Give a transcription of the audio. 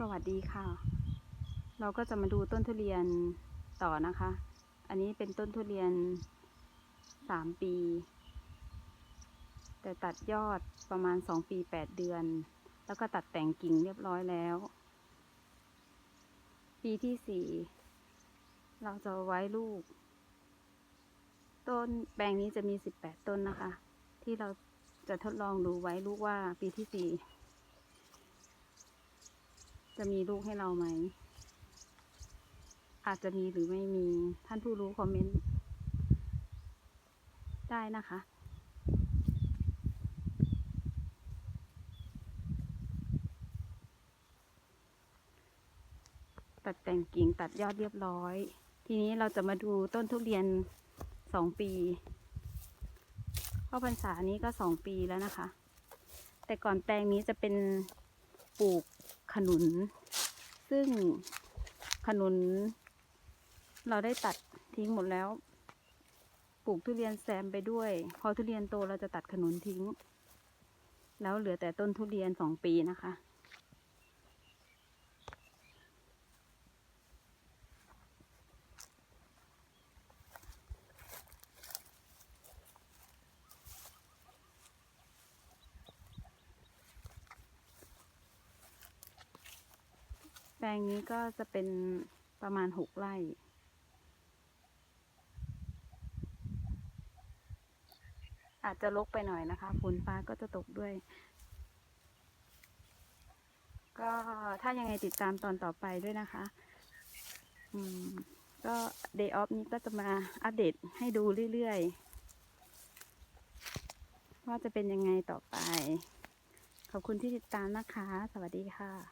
สวัสดีค่ะ เราก็จะมาดูต้นทุเรียนต่อนะคะ อันนี้เป็นต้นทุเรียนสามปี แต่ตัดยอดประมาณสองปีแปดเดือน แล้วก็ตัดแต่งกิ่งเรียบร้อยแล้ว ปีที่สี่เราจะไว้ลูก ต้นแปลงนี้จะมีสิบแปดต้นนะคะ ที่เราจะทดลองดูไว้ลูกว่าปีที่สี่ จะมีลูกให้เราไหม อาจจะมีหรือไม่มี ท่านผู้รู้คอมเมนต์ ได้นะคะ ตัดแต่งกิ่งตัดยอดเรียบร้อย ทีนี้เราจะมาดูต้นทุเรียนสองปีเข้าพรรษานี้ก็สองปีแล้วนะคะ แต่ก่อนแปลงนี้จะเป็นปลูก ขนุน ซึ่งขนุน เราได้ตัดทิ้งหมดแล้ว ปลูกทุเรียนแซมไปด้วย พอทุเรียนโตเราจะตัดขนุนทิ้ง แล้วเหลือแต่ต้นทุเรียนสองปีนะคะ ลงนี้ก็จะเป็นประมาณหกไร่ อาจจะลกไปหน่อยนะคะฝนฟ้าก็จะตกด้วย ก็ถ้ายังไงติดตามตอนต่อไปด้วยนะคะ อืม ก็ Day Off นี้ก็จะมาอัปเดตให้ดูเรื่อยๆ ว่าจะเป็นยังไงต่อไป ขอบคุณที่ติดตามนะคะ สวัสดีค่ะ